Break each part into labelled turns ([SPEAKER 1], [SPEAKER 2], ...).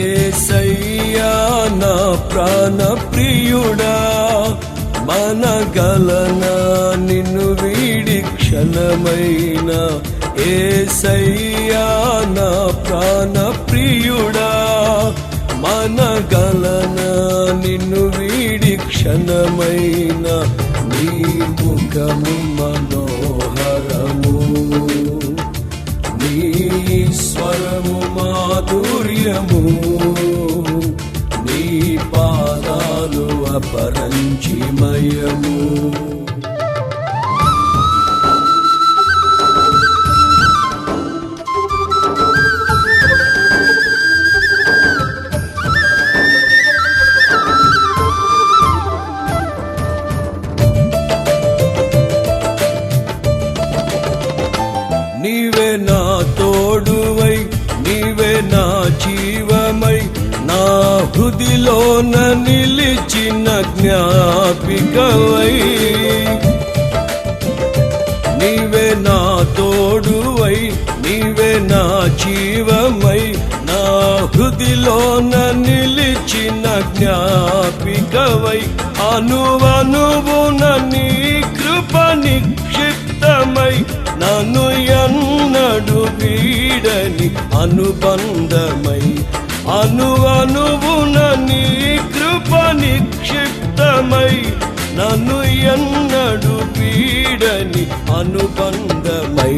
[SPEAKER 1] ఏసయ్యా నా ప్రాణ ప్రియుడా మనగలనా నిన్ను వీడి క్షణమైన. ఏసయ్యా నా ప్రాణ ప్రియుడా మనగలనా నిన్ను వీడి క్షణమైన. నీ ముఖము మనోహరము. మాధుర్యము నీ పాదాలు అపరంచిమయము. హృదిలోన నిలిచిన జ్ఞాపికవై. నీవే నా తోడువై నీవే నా జీవమై. నా హృదిలోన నిలిచిన జ్ఞాపికవై. అనువనువున నీ కృప నిక్షిప్తమై. నన్ను ఎన్నడు వీడని అనుబంధమై. అను నిక్షిప్తమై నన్ను ఎన్నడు వీడని అనుబంధమై.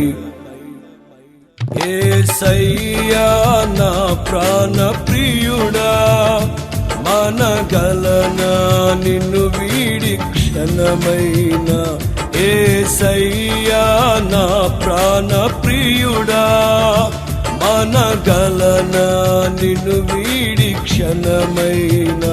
[SPEAKER 1] ఏసయ్యా నా ప్రాణ ప్రియుడా మనగలనా నిన్ను వీడి క్షణమైన. సయ్యా నా ప్రాణ ప్రియుడా మనగలనా నిన్ను వీడి క్షణమైనా.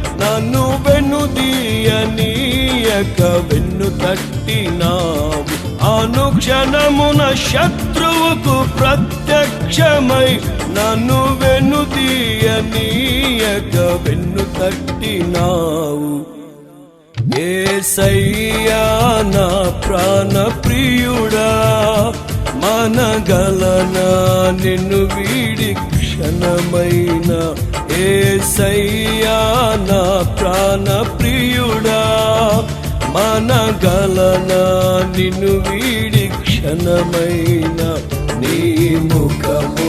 [SPEAKER 1] నన్ను వెన్నుదీయనీయక వెన్ను తట్టినావు. అనుక్షణమున శత్రువుకు ప్రత్యక్షమై నన్ను వెన్నుదీయనీయక వెన్ను తట్టినావు. ఏసయ్యా నా ప్రాణ ప్రియుడా మనగలనా నిన్ను వీడి క్షణమైన. ఏసయ్యా నా ప్రాణ ప్రియుడా మనగలనా నిన్ను వీడి క్షణమైన నీ ముఖము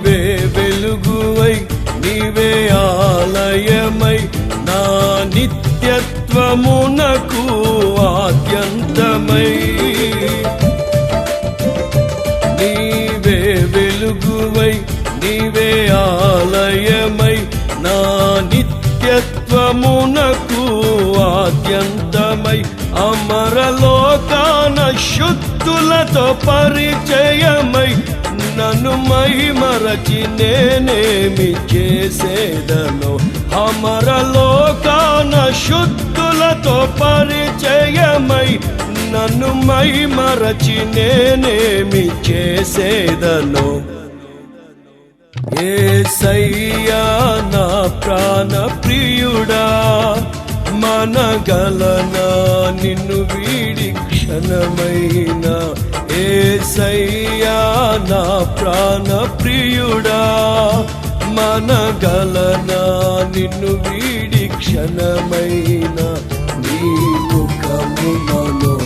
[SPEAKER 1] నీవే వెలుగువై నీవే ఆలయమై. నా నిత్యత్వమునకు ఆద్యంతమై. నీవే వెలుగువై నీవే ఆలయమై. నా నిత్యత్వమునకు ఆద్యంతమై. జ్ఞాన శుద్ధులతో పరిచయమై నన్ను మహిమరచి నేనేమి చేసేదను అమరలోకాన శుద్ధులతో పరిచయమై నన్ను మహిమరచి నేనేమి చేసేదను. ఏసయ్యా నా ప్రాణ ప్రియుడా మనగలనా నిన్ను వీడి క్షణమైన ఏసయ్యా నా ప్రాణ ప్రియుడా మనగలనా నిన్ను వీడి క్షణమైన నీ ముఖము మనో.